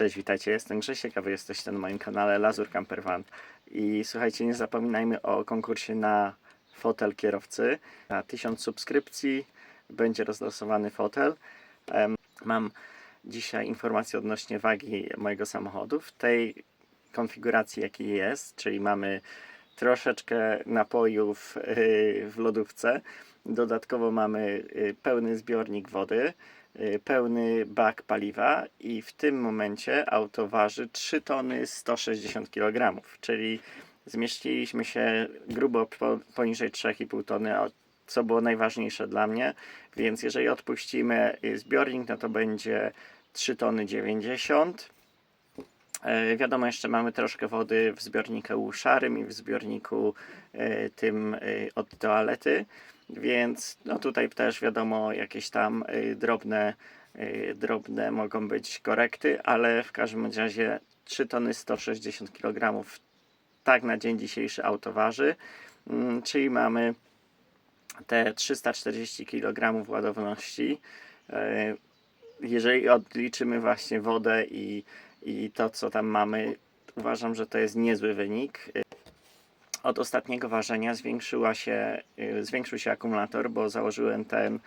Cześć, witajcie, jestem Grzesiek, a wy jesteście na moim kanale Lazur Camper Van. I słuchajcie, nie zapominajmy o konkursie na fotel kierowcy. Na 1000 subskrypcji będzie rozlosowany fotel. Mam dzisiaj informacje odnośnie wagi mojego samochodu. W tej konfiguracji jaki jest, czyli mamy troszeczkę napojów yy, w lodówce. Dodatkowo mamy yy, pełny zbiornik wody, pełny bak paliwa i w tym momencie auto waży 3 tony 160 kg, czyli zmieściliśmy się grubo po, poniżej 3,5 tony, co było najważniejsze dla mnie, więc jeżeli odpuścimy y, zbiornik, no to będzie 3 tony 90 E, Wiadomo, jeszcze mamy troszkę wody w zbiorniku szarym i w zbiorniku e, tym e, od toalety, więc no tutaj też wiadomo, jakieś tam e, drobne, e, drobne mogą być korekty, ale w każdym razie 3 tony 160 kg tak na dzień dzisiejszy auto waży, Mm, czyli mamy te 340 kg ładowności. E, Jeżeli odliczymy właśnie wodę i i to, co tam mamy, uważam, że to jest niezły wynik. Od ostatniego ważenia zwiększyła się, y, zwiększył się akumulator, bo założyłem ten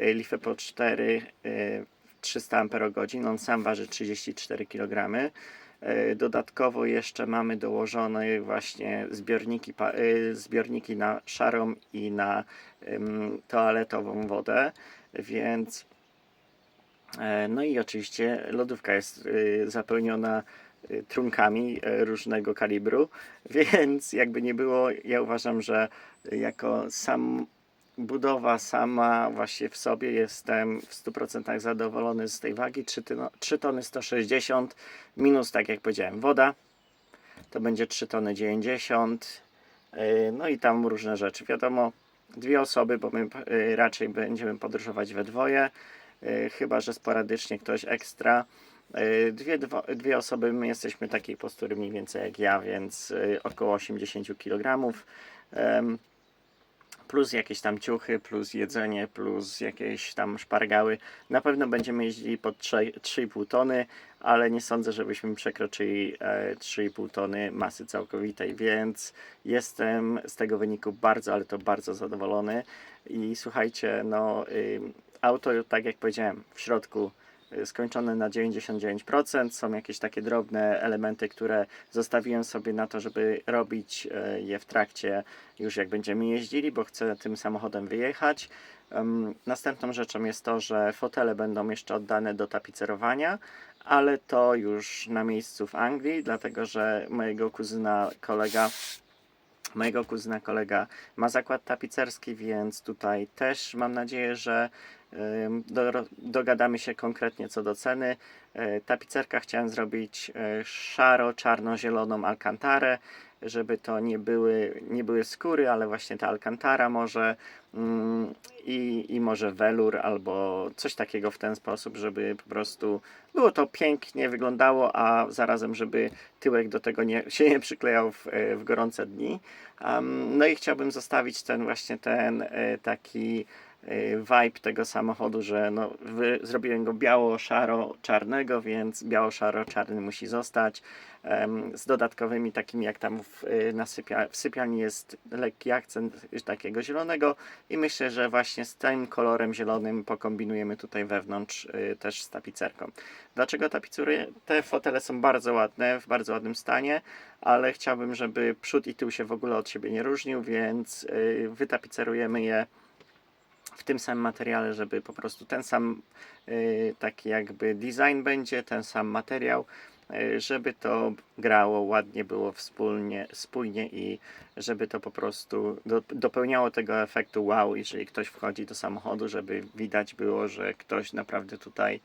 y, LiFePO 4 y, 300 Ah. On sam waży 34 kg. Y, Dodatkowo jeszcze mamy dołożone właśnie zbiorniki, zbiorniki na szarą i na toaletową wodę, więc E, No i oczywiście lodówka jest zapełniona trunkami y, różnego kalibru, więc jakby nie było, ja uważam, że jako sam budowa sama właśnie w sobie jestem w 100% zadowolony z tej wagi. 3, tyno, 3 tony 160 minus tak jak powiedziałem woda. To będzie 3 tony 90 y, no i tam różne rzeczy. Wiadomo dwie osoby, bo my y, raczej będziemy podróżować we dwoje y, chyba że sporadycznie ktoś ekstra. Y, Dwie, dwie osoby, my jesteśmy takiej postury mniej więcej jak ja, więc y, około 80 kg. Plus jakieś tam ciuchy, plus jedzenie, plus jakieś tam szpargały. Na pewno będziemy jeździli pod 3 3,5 tony, ale nie sądzę, żebyśmy przekroczyli e, 3,5 tony masy całkowitej, więc jestem z tego wyniku bardzo, ale to bardzo zadowolony. I słuchajcie, no auto, tak jak powiedziałem, w środku skończone na 99%. Są jakieś takie drobne elementy, które zostawiłem sobie na to, żeby robić e, je w trakcie już jak będziemy jeździli, bo chcę tym samochodem wyjechać. Następną rzeczą jest to, że fotele będą jeszcze oddane do tapicerowania, ale to już na miejscu w Anglii, dlatego że mojego kuzyna kolega mojego kuzyna kolega ma zakład tapicerski, więc tutaj też mam nadzieję, że do, dogadamy się konkretnie co do ceny. E, Tapicerka chciałem zrobić e, szaro-czarno-zieloną alkantarę, żeby to nie były, nie były skóry, ale właśnie ta alkantara może mm, i, i może welur albo coś takiego w ten sposób, żeby po prostu było to pięknie wyglądało, a zarazem, żeby tyłek do tego nie, się nie przyklejał w, w gorące dni. No i chciałbym zostawić ten właśnie ten e, taki vibe tego samochodu, że no, zrobiłem go biało-szaro-czarnego, więc biało-szaro-czarny musi zostać. Z dodatkowymi takimi jak tam w, e, na sypia, w sypialni jest lekki akcent takiego zielonego i myślę, że właśnie z tym kolorem zielonym pokombinujemy tutaj wewnątrz e, też z tapicerką. Dlaczego tapicuję? Te fotele są bardzo ładne, w bardzo ładnym stanie, ale chciałbym, żeby przód i tył się w ogóle od siebie nie różnił, więc y, wytapicerujemy je w tym samym materiale, żeby po prostu ten sam y, taki jakby design będzie, ten sam materiał, y, żeby to grało, ładnie było wspólnie, spójnie i żeby to po prostu do, dopełniało tego efektu wow, jeżeli ktoś wchodzi do samochodu, żeby widać było, że ktoś naprawdę tutaj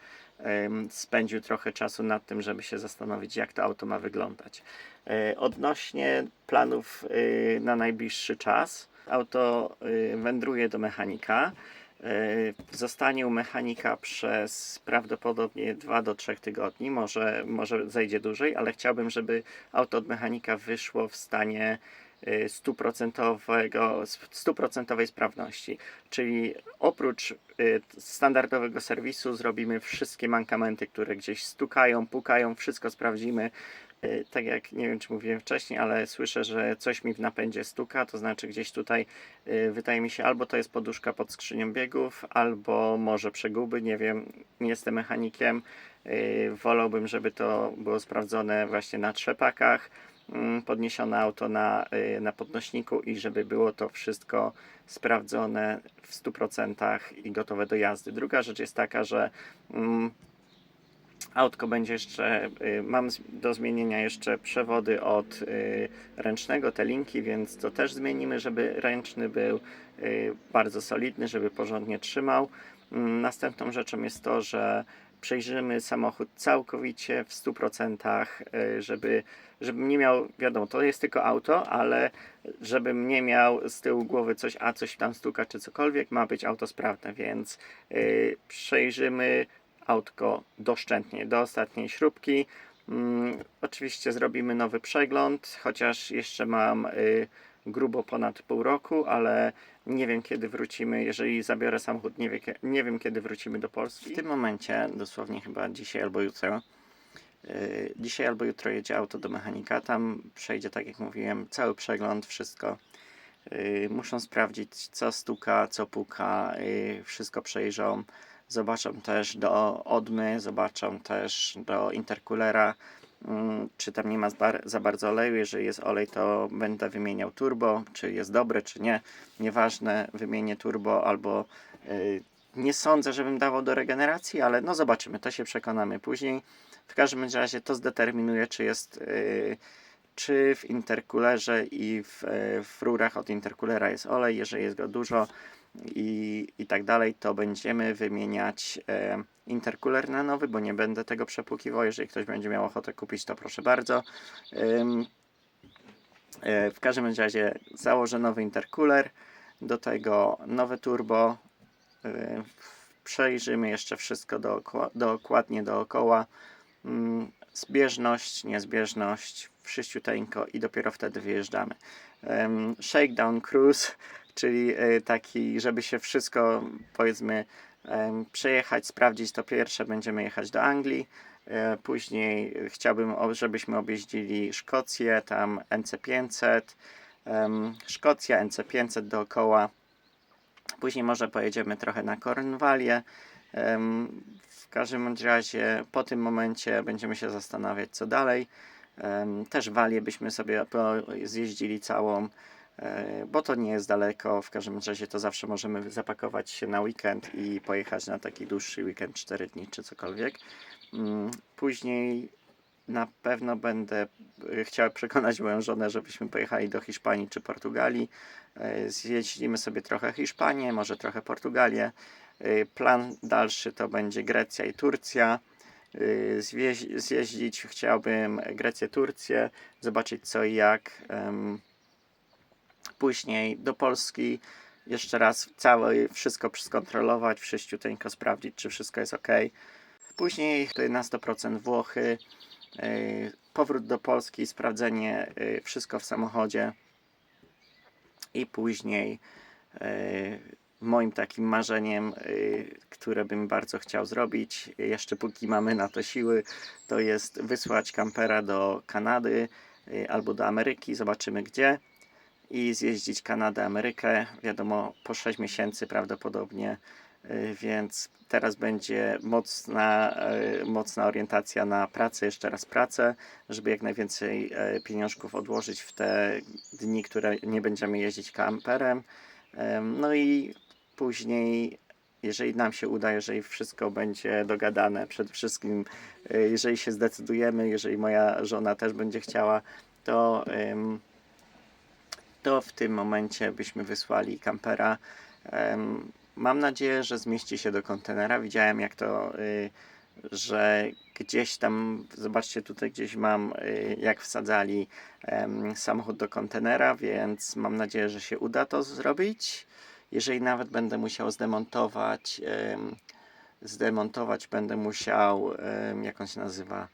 spędził trochę czasu nad tym, żeby się zastanowić, jak to auto ma wyglądać. E, Odnośnie planów y, na najbliższy czas, auto y, wędruje do mechanika. E, Zostanie u mechanika przez prawdopodobnie 2 do 3 tygodni, może, może zejdzie dłużej, ale chciałbym, żeby auto od mechanika wyszło w stanie stuprocentowej sprawności. Czyli oprócz y, standardowego serwisu zrobimy wszystkie mankamenty, które gdzieś stukają, pukają, wszystko sprawdzimy. Y, Tak jak nie wiem, czy mówiłem wcześniej, ale słyszę, że coś mi w napędzie stuka, to znaczy gdzieś tutaj y, wydaje mi się albo to jest poduszka pod skrzynią biegów, albo może przeguby, nie wiem, nie jestem mechanikiem. Y, Wolałbym, żeby to było sprawdzone właśnie na trzepakach, podniesione auto na, y, na podnośniku i żeby było to wszystko sprawdzone w 100% i gotowe do jazdy. Druga rzecz jest taka, że mm, autko będzie jeszcze, y, mam do zmienienia jeszcze przewody od y, ręcznego, te linki, więc to też zmienimy, żeby ręczny był bardzo solidny, żeby porządnie trzymał. Mm, Następną rzeczą jest to, że przejrzymy samochód całkowicie w 100%, y, żeby, żebym nie miał, wiadomo, to jest tylko auto, ale żebym nie miał z tyłu głowy coś, a coś tam stuka czy cokolwiek, ma być auto sprawne, więc y, przejrzymy autko doszczętnie, do ostatniej śrubki. Mm, oczywiście zrobimy nowy przegląd, chociaż jeszcze mam y, grubo ponad pół roku, ale nie wiem kiedy wrócimy, jeżeli zabiorę samochód, nie, wie, nie wiem kiedy wrócimy do Polski. W tym momencie, dosłownie chyba dzisiaj albo jutro, y, dzisiaj albo jutro jedzie auto do mechanika, tam przejdzie, tak jak mówiłem, cały przegląd, wszystko. Y, Muszą sprawdzić, co stuka, co puka, y, wszystko przejrzą. Zobaczą też do odmy, zobaczą też do interkulera, czy tam nie ma za bardzo oleju. Jeżeli jest olej, to będę wymieniał turbo, czy jest dobre, czy nie. Nieważne, wymienię turbo albo y, nie sądzę, żebym dawał do regeneracji, ale no zobaczymy, to się przekonamy później. W każdym razie to zdeterminuje, czy jest. y, czy w interkulerze i w, e, w rurach od interkulera jest olej, jeżeli jest go dużo i, i tak dalej, to będziemy wymieniać e, interkuler na nowy, bo nie będę tego przepłukiwał. Jeżeli ktoś będzie miał ochotę kupić, to proszę bardzo. E, w każdym razie założę nowy interkuler, do tego nowe turbo. E, przejrzymy jeszcze wszystko dookoła, dokładnie dookoła. Mm, zbieżność, niezbieżność, wszyściuteńko i dopiero wtedy wyjeżdżamy. Em, Shakedown cruise, czyli e, taki, żeby się wszystko powiedzmy em, przejechać, sprawdzić, to pierwsze będziemy jechać do Anglii, e, później chciałbym, żebyśmy objeździli Szkocję, tam NC500, em, Szkocja, NC500 dookoła, później może pojedziemy trochę na Kornwalię, W każdym razie po tym momencie będziemy się zastanawiać, co dalej. Też Walię byśmy sobie zjeździli całą, e, bo to nie jest daleko. W każdym razie to zawsze możemy zapakować się na weekend i pojechać na taki dłuższy weekend, 4 dni czy cokolwiek. Mm, Później na pewno będę e, chciał przekonać moją żonę, żebyśmy pojechali do Hiszpanii czy Portugalii. E, Zjeździmy sobie trochę Hiszpanię, może trochę Portugalię. Plan dalszy to będzie Grecja i Turcja. Zjeździć chciałbym Grecję, Turcję, zobaczyć co i jak. Później do Polski jeszcze raz całe wszystko skontrolować, wszyściuteńko sprawdzić, czy wszystko jest ok. Później tutaj na 100% Włochy. y, Powrót do Polski, sprawdzenie y, wszystko w samochodzie. I później y, moim takim marzeniem, które bym bardzo chciał zrobić, jeszcze póki mamy na to siły, to jest wysłać kampera do Kanady albo do Ameryki, zobaczymy gdzie i zjeździć Kanadę, Amerykę, wiadomo po 6 miesięcy prawdopodobnie, y, więc teraz będzie mocna, y, mocna orientacja na pracę, jeszcze raz pracę, żeby jak najwięcej e, pieniążków odłożyć w te dni, które nie będziemy jeździć kamperem. Em, No i później, jeżeli nam się uda, jeżeli wszystko będzie dogadane, przede wszystkim, jeżeli się zdecydujemy, jeżeli moja żona też będzie chciała, to, to w tym momencie byśmy wysłali kampera. Mam nadzieję, że zmieści się do kontenera. Widziałem, jak to, y, że gdzieś tam, zobaczcie, tutaj gdzieś mam, y, jak wsadzali samochód do kontenera, więc mam nadzieję, że się uda to zrobić. Jeżeli nawet będę musiał zdemontować, em, zdemontować będę musiał, jak on się nazywa,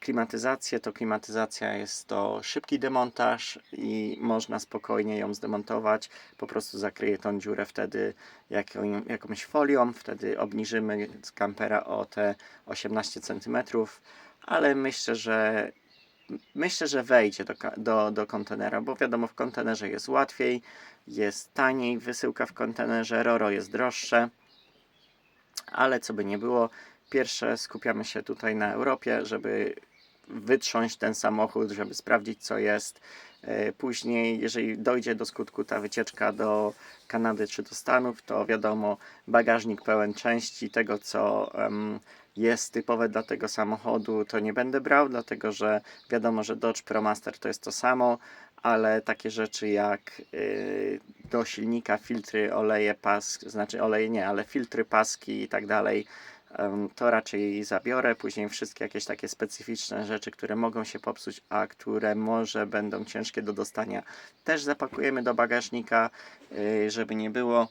klimatyzację, to klimatyzacja jest to szybki demontaż i można spokojnie ją zdemontować. Po prostu zakryję tą dziurę wtedy jaką, jakąś folią, wtedy obniżymy z kampera o te 18 cm, ale myślę, że myślę, że wejdzie do, do, do kontenera, bo wiadomo, w kontenerze jest łatwiej, jest taniej, wysyłka w kontenerze, Roro jest droższe, ale co by nie było, pierwsze skupiamy się tutaj na Europie, żeby wytrząść ten samochód, żeby sprawdzić co jest. E, Później, jeżeli dojdzie do skutku ta wycieczka do Kanady czy do Stanów, to wiadomo, bagażnik pełen części tego, co em, jest typowe dla tego samochodu, to nie będę brał, dlatego że wiadomo, że Dodge ProMaster to jest to samo, ale takie rzeczy jak y, do silnika filtry, oleje, pask, znaczy oleje nie, ale filtry, paski i tak dalej, to raczej zabiorę. Później wszystkie jakieś takie specyficzne rzeczy, które mogą się popsuć, a które może będą ciężkie do dostania, też zapakujemy do bagażnika, y, żeby nie było.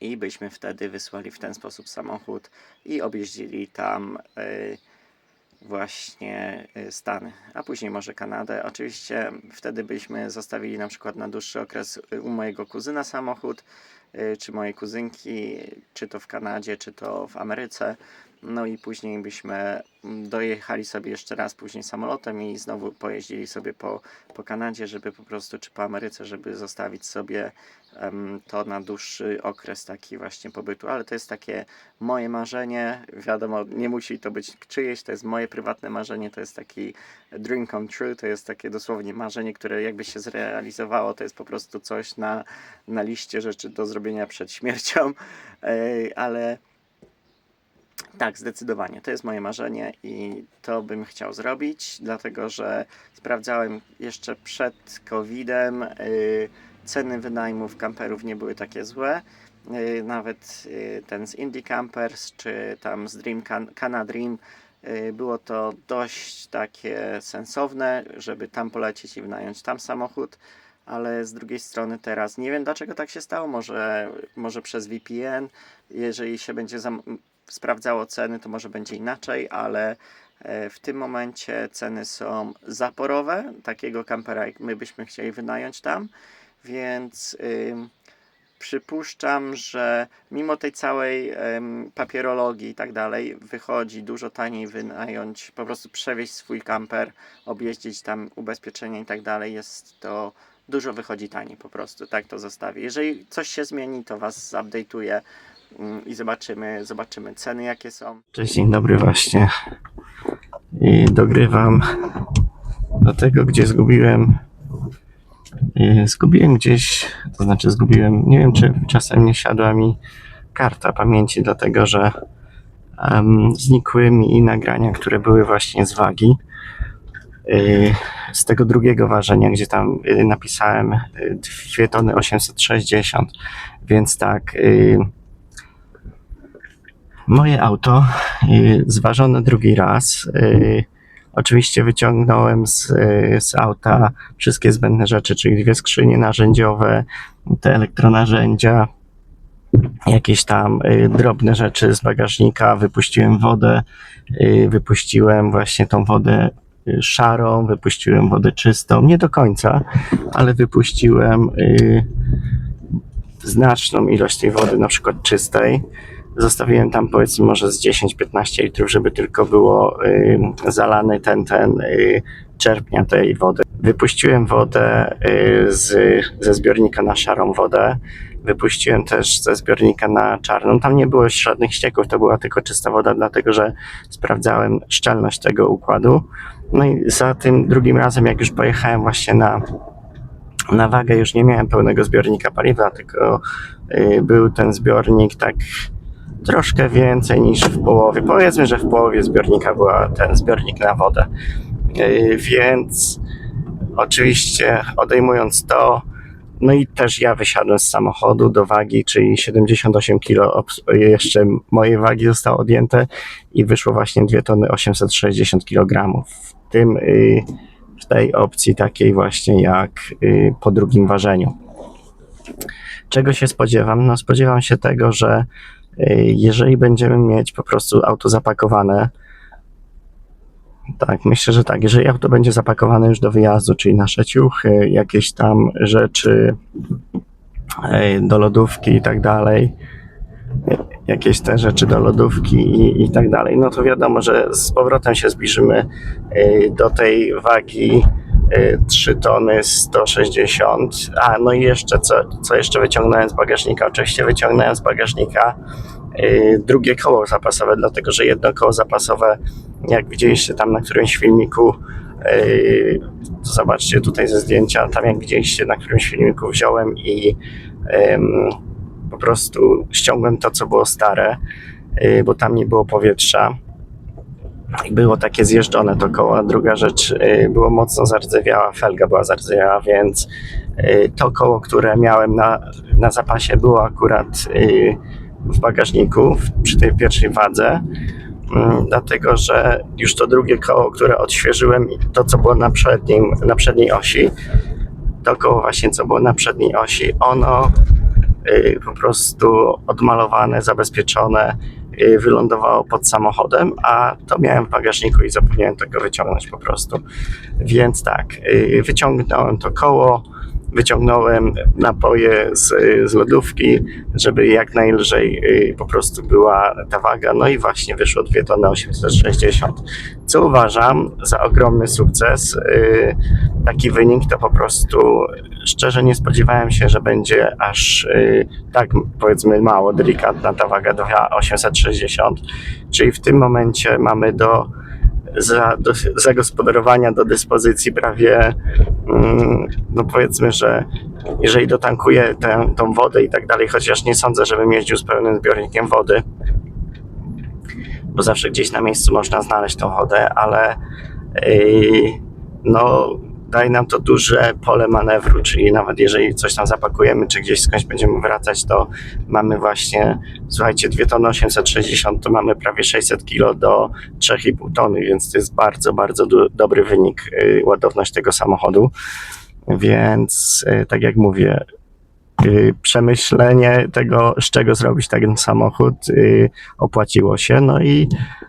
I byśmy wtedy wysłali w ten sposób samochód i objeździli tam y, właśnie y, Stany, a później może Kanadę. Oczywiście wtedy byśmy zostawili na przykład na dłuższy okres u mojego kuzyna samochód, czy mojej kuzynki, czy to w Kanadzie, czy to w Ameryce. No i później byśmy mm, dojechali sobie jeszcze raz później samolotem i znowu pojeździli sobie po, po Kanadzie, żeby po prostu, czy po Ameryce, żeby zostawić sobie em, to na dłuższy okres taki właśnie pobytu. Ale to jest takie moje marzenie. Wiadomo, nie musi to być czyjeś, to jest moje prywatne marzenie, to jest taki dream come true, to jest takie dosłownie marzenie, które jakby się zrealizowało, to jest po prostu coś na, na liście rzeczy do zrobienia przed śmiercią, ale tak, zdecydowanie. To jest moje marzenie i to bym chciał zrobić, dlatego że sprawdzałem jeszcze przed COVID-em. y, ceny wynajmów kamperów nie były takie złe. Y, nawet y, ten z Indie Campers czy tam z Dream Can- Cana Dream było to dość takie sensowne, żeby tam polecieć i wynająć tam samochód. Ale z drugiej strony teraz. Nie wiem dlaczego tak się stało. Może, może przez VPN, jeżeli się będzie sprawdzało ceny, to może będzie inaczej, ale e, w tym momencie ceny są zaporowe, takiego kampera jak my byśmy chcieli wynająć tam, więc przypuszczam, że mimo tej całej papierologii i tak dalej, wychodzi dużo taniej wynająć, po prostu przewieźć swój kamper, objeździć tam ubezpieczenie i tak dalej, jest to dużo wychodzi taniej po prostu, tak to zostawię. Jeżeli coś się zmieni, to Was update'uję mm, i zobaczymy, zobaczymy ceny jakie są. Cześć, dzień dobry właśnie. I dogrywam do tego, gdzie zgubiłem y, zgubiłem gdzieś, to znaczy zgubiłem, nie wiem czy czasem nie siadła mi karta pamięci, dlatego że em, znikły mi nagrania, które były właśnie z wagi. Y, z tego drugiego ważenia, gdzie tam y, napisałem y, 2 tony 860, więc tak, y, moje auto y, zważone drugi raz. y, Oczywiście wyciągnąłem z, y, z auta wszystkie zbędne rzeczy, czyli dwie skrzynie narzędziowe, te elektronarzędzia, jakieś tam y, drobne rzeczy z bagażnika, wypuściłem wodę, y, wypuściłem właśnie tą wodę y, szarą, wypuściłem wodę czystą, nie do końca, ale wypuściłem y, znaczną ilość tej wody, na przykład czystej. Zostawiłem tam powiedzmy może z 10-15 litrów, żeby tylko było y, zalany ten, ten y, czerpnia tej wody. Wypuściłem wodę z, ze zbiornika na szarą wodę. Wypuściłem też ze zbiornika na czarną. Tam nie było żadnych ścieków, to była tylko czysta woda, dlatego że sprawdzałem szczelność tego układu. No i za tym drugim razem, jak już pojechałem właśnie na, na wagę, już nie miałem pełnego zbiornika paliwa, tylko y, był ten zbiornik tak troszkę więcej niż w połowie. Powiedzmy, że w połowie zbiornika była ten zbiornik na wodę. Yy, Więc oczywiście odejmując to, no i też ja wysiadłem z samochodu do wagi, czyli 78 kg, jeszcze mojej wagi zostało odjęte i wyszło właśnie 2 tony 860 kg. Tym, yy, w tej opcji takiej właśnie jak yy, po drugim ważeniu. Czego się spodziewam? No spodziewam się tego, że y, jeżeli będziemy mieć po prostu auto zapakowane, Tak, myślę, że tak. Jeżeli auto będzie zapakowane już do wyjazdu, czyli nasze ciuchy, jakieś tam rzeczy do lodówki i tak dalej, jakieś te rzeczy do lodówki i, i tak dalej, no to wiadomo, że z powrotem się zbliżymy e, do tej wagi e, 3 tony 160. A, no i jeszcze, co, co jeszcze wyciągnąłem z bagażnika? Oczywiście wyciągnąłem z bagażnika e, drugie koło zapasowe, dlatego że jedno koło zapasowe jak widzieliście tam na którymś filmiku, to zobaczcie tutaj ze zdjęcia, tam jak widzieliście na którymś filmiku wziąłem i po prostu ściągłem to, co było stare, yy, bo tam nie było powietrza. Było takie zjeżdżone to koło. Druga rzecz, yy, było mocno zardzewiała, felga była zardzewiała, więc yy, to koło, które miałem na, na zapasie było akurat w bagażniku przy tej pierwszej wadze. Mm, dlatego że już to drugie koło, które odświeżyłem, to co było na, przednim, na przedniej osi, to koło właśnie co było na przedniej osi, ono y, po prostu odmalowane, zabezpieczone, y, wylądowało pod samochodem, a to miałem w bagażniku i zapomniałem tego wyciągnąć po prostu. Więc tak, y, wyciągnąłem to koło, wyciągnąłem napoje z, z lodówki, żeby jak najlżej y, po prostu była ta waga. No i właśnie wyszło 2 tony 860, co uważam za ogromny sukces. Y, Taki wynik to po prostu szczerze nie spodziewałem się, że będzie aż y, tak powiedzmy mało delikatna ta waga 860, czyli w tym momencie mamy do za, do zagospodarowania do dyspozycji prawie, mm, no powiedzmy, że jeżeli dotankuję tę, tą wodę i tak dalej, chociaż nie sądzę, żebym jeździł z pełnym zbiornikiem wody, bo zawsze gdzieś na miejscu można znaleźć tą wodę, ale yy, no daje nam to duże pole manewru, czyli nawet jeżeli coś tam zapakujemy, czy gdzieś skądś będziemy wracać, to mamy właśnie, słuchajcie, 2 tony 860, to mamy prawie 600 kg do 3,5 tony, więc to jest bardzo, bardzo du- dobry wynik, yy, ładowność tego samochodu. Więc yy, tak jak mówię, przemyślenie tego, z czego zrobić ten samochód, yy, opłaciło się. No i,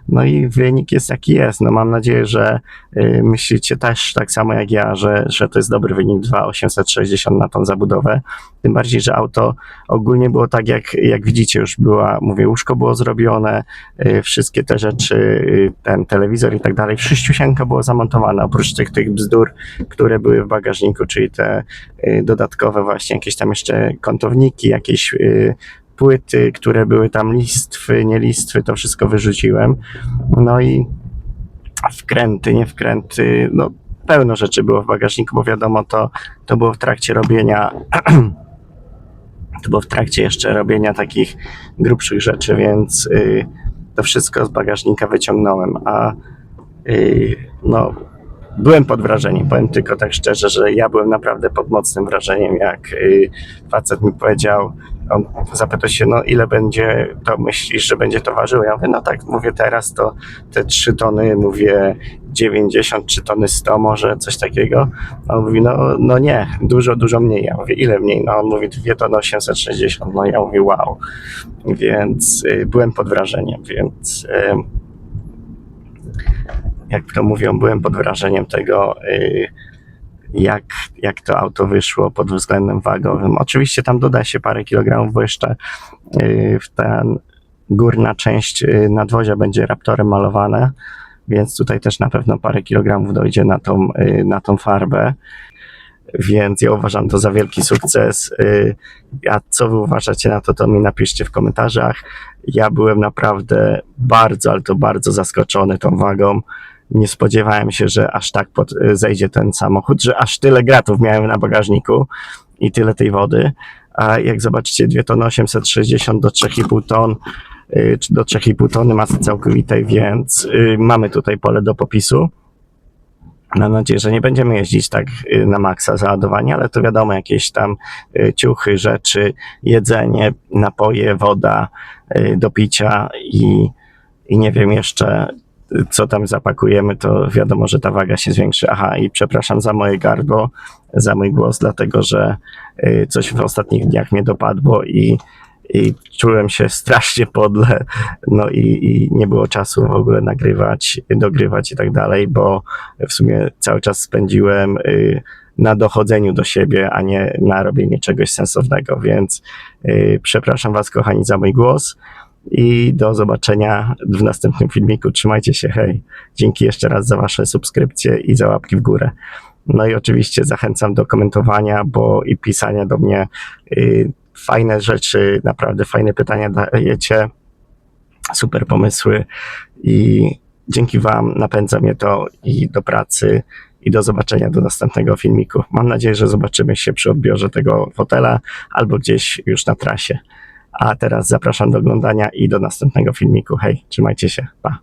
no i wynik jest jaki jest. No mam nadzieję, że yy, myślicie też tak samo jak ja, że, że to jest dobry wynik 2,860 na tą zabudowę. Tym bardziej, że auto ogólnie było tak, jak, jak widzicie, już była, mówię, łóżko było zrobione, wszystkie te rzeczy, ten telewizor i tak dalej, wszystko było zamontowane, oprócz tych, tych bzdur, które były w bagażniku, czyli te y, dodatkowe właśnie jakieś tam jeszcze kątowniki, jakieś y, płyty, które były tam listwy, nie listwy, to wszystko wyrzuciłem. No i wkręty, nie wkręty, no pełno rzeczy było w bagażniku, bo wiadomo, to, to było w trakcie robienia to było w trakcie jeszcze robienia takich grubszych rzeczy, więc y, to wszystko z bagażnika wyciągnąłem, a y, no byłem pod wrażeniem. Powiem tylko tak szczerze, że ja byłem naprawdę pod mocnym wrażeniem, jak y, facet mi powiedział, on zapytał się, no ile będzie, to myślisz, że będzie to ważyło? Ja mówię, no tak, mówię teraz to te 3 tony, mówię 90, 3 tony 100 może, coś takiego. On mówi, no, no nie, dużo, dużo mniej. Ja mówię, ile mniej? No on mówi 2 tony 860. No ja mówię, wow. Więc y, byłem pod wrażeniem, więc... Y, jak to mówią, byłem pod wrażeniem tego, y, jak, jak to auto wyszło pod względem wagowym. Oczywiście tam doda się parę kilogramów, bo jeszcze y, w ten górna część y, nadwozia będzie raptorem malowane, więc tutaj też na pewno parę kilogramów dojdzie na tą, na tą farbę. Więc ja uważam to za wielki sukces. A co wy uważacie na to, to mi napiszcie w komentarzach. Ja byłem naprawdę bardzo, ale to bardzo zaskoczony tą wagą. Nie spodziewałem się, że aż tak pod, zejdzie ten samochód, że aż tyle gratów miałem na bagażniku i tyle tej wody. A jak zobaczycie, 2 tony 860 do 3,5 ton, y, czy do 3,5 tony masy całkowitej, więc y, mamy tutaj pole do popisu. Mam nadzieję, że nie będziemy jeździć tak y, na maksa załadowania, ale to wiadomo, jakieś tam y, ciuchy, rzeczy, jedzenie, napoje, woda y, do picia i, i nie wiem jeszcze, y, co tam zapakujemy, to wiadomo, że ta waga się zwiększy. Aha, i przepraszam za moje gardło, za mój głos, dlatego że y, coś w ostatnich dniach mnie dopadło i i czułem się strasznie podle, no i, i nie było czasu w ogóle nagrywać, dogrywać i tak dalej, bo w sumie cały czas spędziłem y, na dochodzeniu do siebie, a nie na robienie czegoś sensownego, więc y, przepraszam Was kochani za mój głos i do zobaczenia w następnym filmiku. Trzymajcie się, hej. Dzięki jeszcze raz za Wasze subskrypcje i za łapki w górę. No i oczywiście zachęcam do komentowania, bo i pisania do mnie y, fajne rzeczy, naprawdę fajne pytania dajecie, super pomysły i dzięki Wam napędza mnie to i do pracy i do zobaczenia do następnego filmiku. Mam nadzieję, że zobaczymy się przy odbiorze tego fotela albo gdzieś już na trasie. A teraz zapraszam do oglądania i do następnego filmiku. Hej, trzymajcie się. Pa.